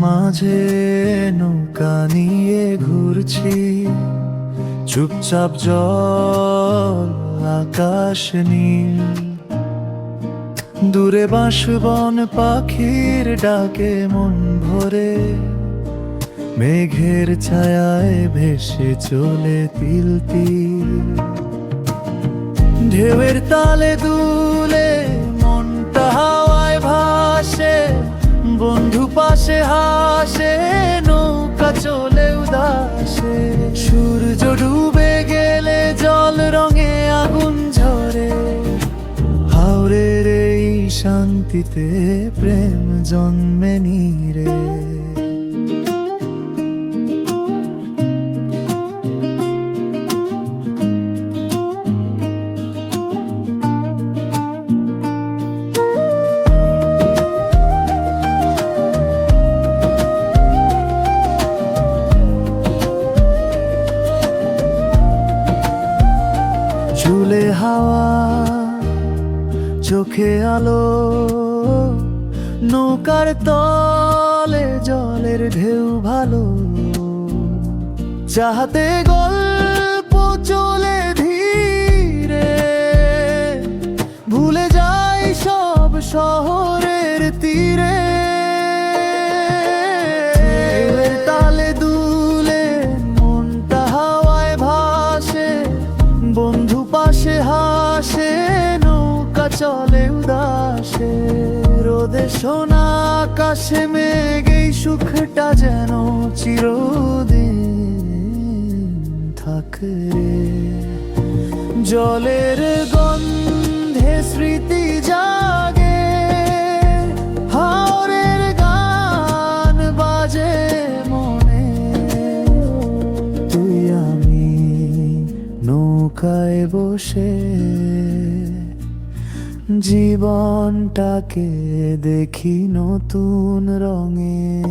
মাঝে নৌকা নিয়ে ঘুরছি। চুপচাপ জল আকাশ নীল। দূরে বাঁশবন পাখির ডাকে মন ভরে। মেঘের ছায়ায় ভেসে চলে তিল তিল। ঢেউয়ের তালে দুলে মনটা হাওয়ায় ভাসে। বন্ধু পাশে হাসে, নৌকা চলে উদাসে। সূর্য ডুবে গেলে জল রঙে আগুন ঝরে। হাওরের এই শান্তিতে প্রেম জন্মে নীরে চুলে হাওয়া, চোখে আলো, নৌকার তলে জলের ঢেউ ভালো। চাহাতে গল্প চলে ধীরে, ভুলে যাই সব শহরের তীরে। চলে উদাসে, রোদে সোনা আকাশে, মেঘেই সুখটা যেন চিরদিন থাকে জলের গন্ধে স্মৃতি জাগে, হাওরের গান বাজে মনে। তুই আমি নৌকায় বসে জীবনটাকে দেখি নতুন রঙে।